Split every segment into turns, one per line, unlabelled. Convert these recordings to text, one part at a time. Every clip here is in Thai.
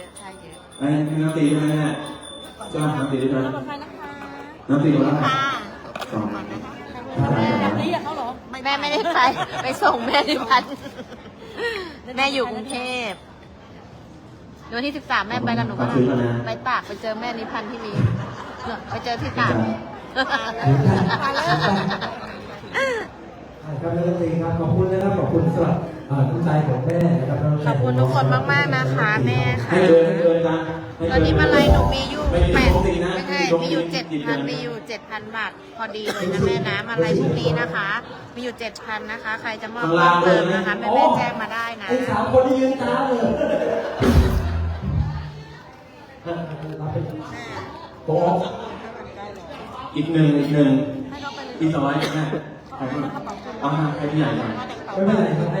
ยอะใช่เยอะ
ไอ้น้ำตีใช่ไหมเนี่ยใช่ไหมน้ำตีใช่ไหม
ปลอดภัยนะคะ
น้ำตีคนละ
ค่ะ
สอง
แบบนี้อะเขาเหรอแม่ไม่ได้ไปไปส่งแม่ที่พันแม่อยู่กรุงเทพวันที่สิบสามแม่ไปกับหนูก็ไปตากไปเจอแม่นิพันธ์ที่มีไปเจอที่ตาก
ครับนักดนตรีครับขอบคุณนะครับขอบคุณสำหรับอ่า น้ำใจของแม่นะครับ
ขอบคุณทุกคนมากๆนะคะแม่ค่ะ
ให้เกินให้เกินกันให้
ตอน
เกิ
นี้มาลัยหนูมีอยู่
ไม่
แป
มี
ด
ปกตินะ
ไม่ใช่มีอยู่เจ็ดพันมีอยู่เจ็ดพันบาทพอดีเลยนะแม่นะมาลัยพรุ่งนี้นะคะ มีอยู่เจ็ดพันนะคะ ใครจะมอบเพิ่มเติมนะคะแม่แม่แจ้งมาได้นะ
ไอ้สามคนที่ยืนตาเลยรับเป็นโต๊ะ
อีกหนึ่งอีกหนึ่งอีกสองร้อยนะเอามาให้พี่ใหญ่หน่อย
ไม่เป็นไรครับให้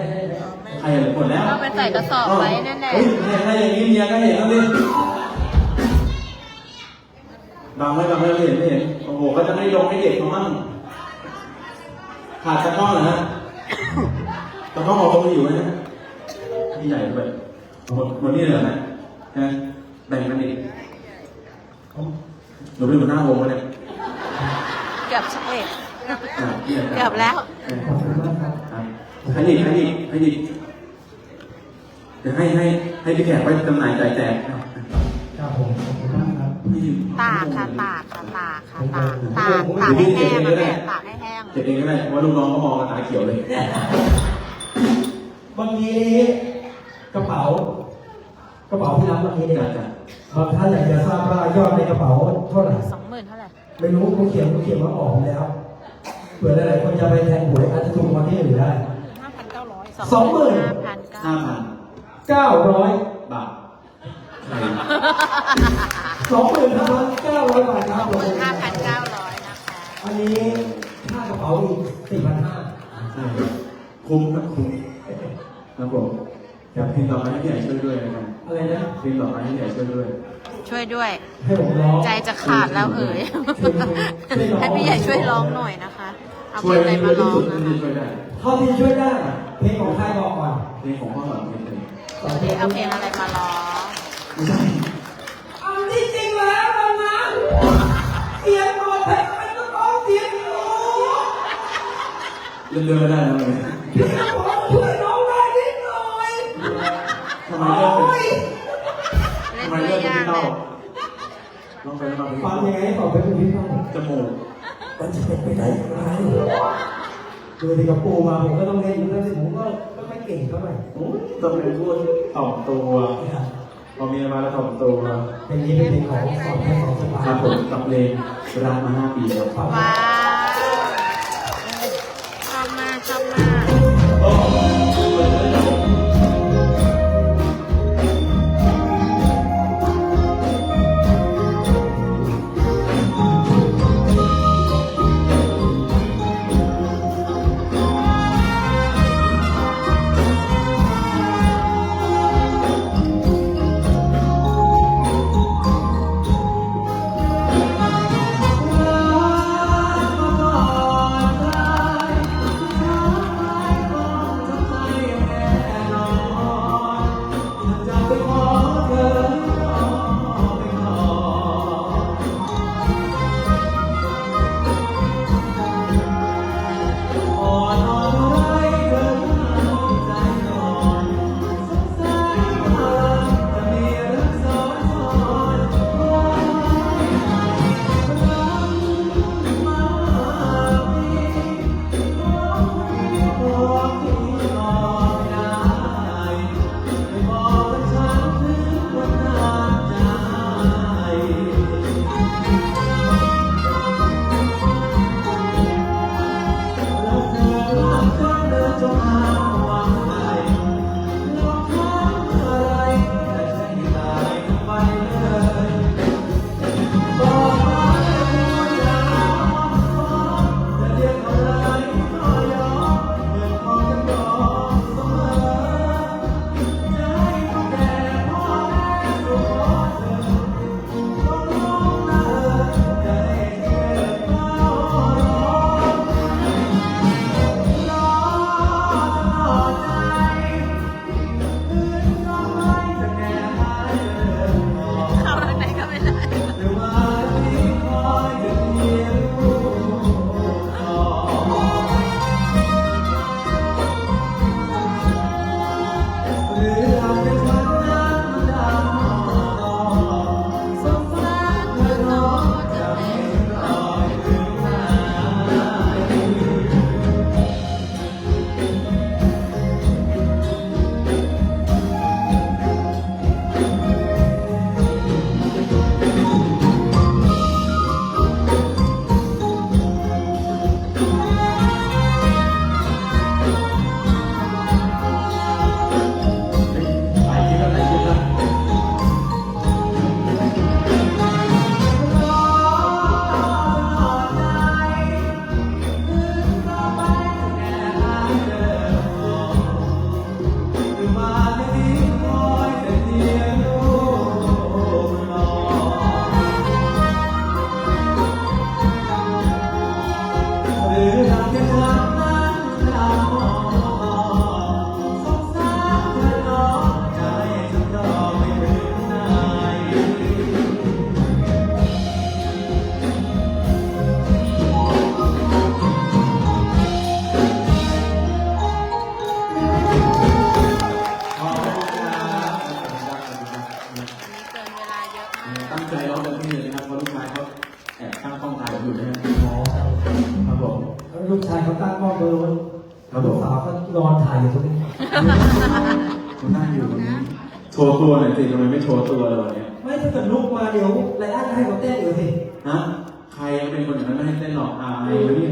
ให้ให้
ใครเหลือหมดแล้ว
เอาไปใส่กระสอบไว้แน่ๆ
เฮ้ยเนี่ยถ้าอย่างนี้เมียก็เห็นแล้วดิบังไว้บังไว้ไม่เห็นไม่เห็นโอ้โหก็จะไม่ลงให้เด็กเขามั่งขาดตะกร้อเหรอฮะตะกร้อเอาตรงนี้อยู่ไหมฮะพี่ใหญ่ด้วยหมดหมดนี่เลยเหรอฮะฮะแบ่งกันอีกหนูเป็นหัวหน้าวงวะเนี่ย
เกือบสำเร็จ
อะพี่ใหญ่
เกือบแล้ว
ขอบคุณมากครับ
ครับให้อีกให้อีกให้อีก เดี๋ยวให้ให้ให้พี่แขกไปจำหน่ายจ่ายแจกอะ
ครับผมขอบคุณมากครับ
ให้อีก
ตากค่ะตากค่ะตากค่ะตากตากตากให้แห้งอะแม่ตากให้แห้ง
เก็บเองก็ได้เพราะว่าลูกน้องเขามองกันตาเขียวเลย
เมื่อกี้นี้กระเป๋ากระเป๋าที่รับเมื่อกี้เนี่ย
จ้ะจ้ะ
บางท่านอยากจะทราบว่ายอดในกระเป๋าเท่าไหร่
สองหมื่นเท่าไหร่
ไม่รู้เขาเขียนเขาเขียนว่าออกแล้วเผื่อหลายๆคนจะไปแทนหวยอาจจะถูกรางวันที่หนึ่งได้
ห้าพันเก้าร้อย
สองหมื่น
ห้าพันเก้า
ห้าพัน
เก้าร้อย
บาทใช่
สองหมื่นห้าพันเก้าร้อยบาทครับ
หมื่นห้าพันเก้าร้อยนะคะ
อันนี้ค่ากระเป๋าอีกสี่พันห้า
ใช่คุ้มครับคุ้มครับผมอยากเพลงต่อไปให้พี่ใหญ่ช่วยด้วยนะครับ
อะไรนะ
เพลงต่อไปให้พี่ใหญ่ช่วยด้วย
ช่วยด้วย
ให้ผมร้อง
ใจจะขาดแล้วเอ๋ยให้พี่ใหญ่ช่วยร้องหน่อยนะคะ เอาเพ
ช่ว
ล
ย
งอะไร
ให้
มา
ที่
ร้อง
สุด
นะ
ที่
คะ
ช่วยได้
เท่าที่ช่วยได้ เพลงของใครบอกก่อน
เพลงของพ่อสอนเพลง เลย
สองเพล
เดี๋ย
ง
วเอาเพลงอะไรมาร้อง
ไม่ใช่
อันที่จริงแล้วมันนะเสียงตัวเพลงมันก็ต้องเสียงหนู
เล่นเรื่องไม่ได้นะเลย
พี่ผมช่วยน้องได้นิดหน่อย
ทำไมเลือกเป็น
โอ้ย
เล่น
ทำไม
ไม่
เลือกเป็น
ยาก
พี่
เล
เต้ายลองไปลองไป
ฟังยังไงให้ตอบเป็นคุณพี่ต้อง
จมูก
มันจะเป็นไปได้อย่างไรดูที่กับปูมาผมก็ต้องเล่นอยู่แล้วสิผมก็ไม่ค่อยเก่งเท่าไหร่
โอ้ยต้องเป็นพูดถ่อมตัวพอเมียมาแล้วถ่อมตัว
เพลงนี้เป็นเพลงของสองเพลงของสปา
ครับผมกับเพลงรักมาห้าปีแล้ว
ฟัง
ว้
ครับผม
ลูกสาวก็นอนถ่ายอยู่ตรงนี้
คุณนั่งอยู่ตรงนี้โชว์ตัวหน่อยสิทำไมไม่โชว์ตัวเลยวันเนี้ย
ไม่ถ้าเกิดลูกมาเดี๋ยวไรอันให้เขาเต้นอยู่สิ
ฮะใครเป็นคนอย่างนั้นไม่ให้เต้นหรอกอายวันนี้